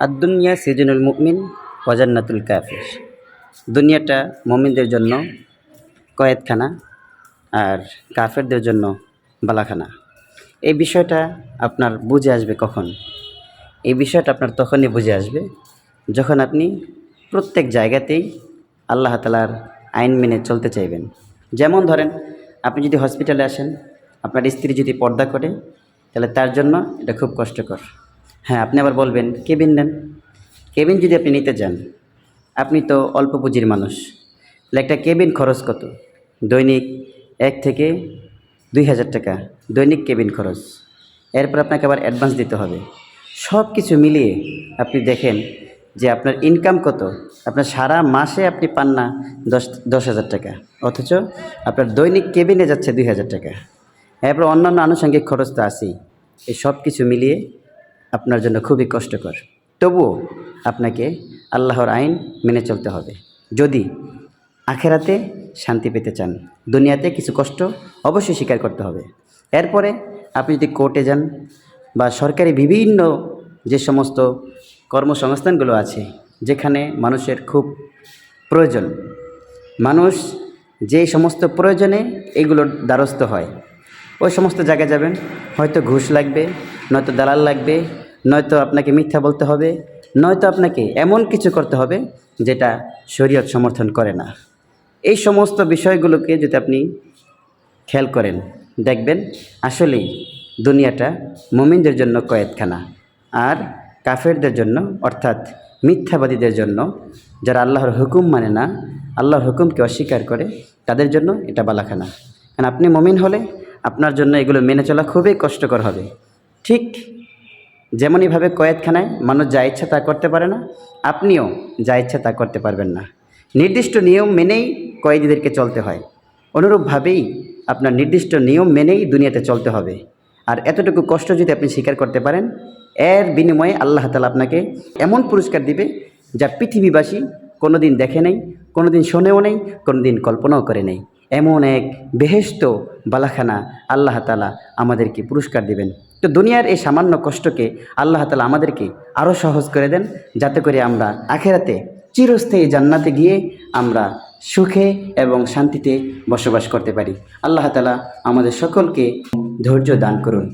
আর দুনিয়া সিজনুল মুমিন ওয়াজান্নাতুল কাফির। দুনিয়াটা মমিনদের জন্য কয়েদখানা আর কাফেরদের জন্য বালাখানা। এই বিষয়টা আপনার বুঝে আসবে কখন? এই বিষয়টা আপনার তখনই বুঝে আসবে যখন আপনি প্রত্যেক জায়গাতেই আল্লাহ তালার আইন মেনে চলতে চাইবেন। যেমন ধরেন, আপনি যদি হসপিটালে আসেন, আপনার স্ত্রী যদি পর্দা করে, তাহলে তার জন্য এটা খুব কষ্টকর। হ্যাঁ আপনি আবার বলবেন, কেবিন নেন। কেবিন যদি আপনি নিতে যান আপনি তো অল্প পুঁজির মানুষ। তাহলে একটা কেবিন খরচ কত? দৈনিক এক থেকে দুই হাজার টাকা, দৈনিক কেবিন খরচ। এরপর আপনাকে আবার অ্যাডভান্স দিতে হবে। সব কিছু মিলিয়ে আপনি দেখেন যে আপনার ইনকাম কত। আপনার সারা মাসে আপনি পান না দশ দশ হাজার টাকা, অথচ আপনার দৈনিক কেবিনে যাচ্ছে দুই হাজার টাকা। এরপর অন্যান্য আনুষঙ্গিক খরচ তো আছেই। এই সব কিছু মিলিয়ে আপনার জন্য খুবই কষ্টকর। তবুও আপনাকে আল্লাহর আইন মেনে চলতে হবে। যদি আখেরাতে শান্তি পেতে চান, দুনিয়াতে কিছু কষ্ট অবশ্যই স্বীকার করতে হবে। এরপরে আপনি যদি কোর্টে যান বা সরকারি বিভিন্ন যে সমস্ত কর্মসংস্থানগুলো আছে, যেখানে মানুষের খুব প্রয়োজন, মানুষ যে সমস্ত প্রয়োজনে এইগুলোর দ্বারস্থ হয়, ওই সমস্ত জায়গায় যাবেন। হয়তো ঘুষ লাগবে, নয়তো দালাল লাগবে নয়তো আপনাকে মিথ্যা বলতে হবে, নয়তো আপনাকে এমন কিছু করতে হবে যেটা শরীয়ত সমর্থন করে না। এই সমস্ত বিষয়গুলোকে যদি আপনি খেয়াল করেন, দেখবেন আসলেই দুনিয়াটা মুমিনদের জন্য কয়েদখানা আর কাফেরদের জন্য, অর্থাৎ মিথ্যাবাদীদের জন্য, যারা আল্লাহর হুকুম মানে না, আল্লাহর হুকুমকে অস্বীকার করে, তাদের জন্য এটা বালাখানা। কারণ আপনি মমিন হলে আপনার জন্য এগুলো মেনে চলা খুবই কষ্টকর হবে। ঠিক যেমনইভাবে কয়েদখানায় মানুষ যা ইচ্ছা তা করতে পারে না, আপনিও যা ইচ্ছা তা করতে পারবেন না। নির্দিষ্ট নিয়ম মেনেই কয়েদিদেরকে চলতে হয়। অনুরূপভাবেই আপনার নির্দিষ্ট নিয়ম মেনেই দুনিয়াতে চলতে হবে। আর এতটুকু কষ্ট যদি আপনি স্বীকার করতে পারেন, এর বিনিময়ে আল্লাহ তালা আপনাকে এমন পুরস্কার দিবে যা পৃথিবীবাসী কোনো দিন দেখে নেই কোনো দিন শোনেও নেই কোনো দিন কল্পনাও করে নেই। এমন এক বেহেস্ত বালাখানা আল্লাহ তালা আমাদেরকে পুরস্কার দিবেন। তো দুনিয়ার এই সামান্য কষ্টকে আল্লাহ তালা আমাদেরকে আরও সহজ করে দেন, যাতে করে আমরা আখেরাতে চিরস্থায়ী জান্নাতে গিয়ে আমরা সুখে এবং শান্তিতে বসবাস করতে পারি। আল্লাহ তালা আমাদের সকলকে ধৈর্য দান করুন।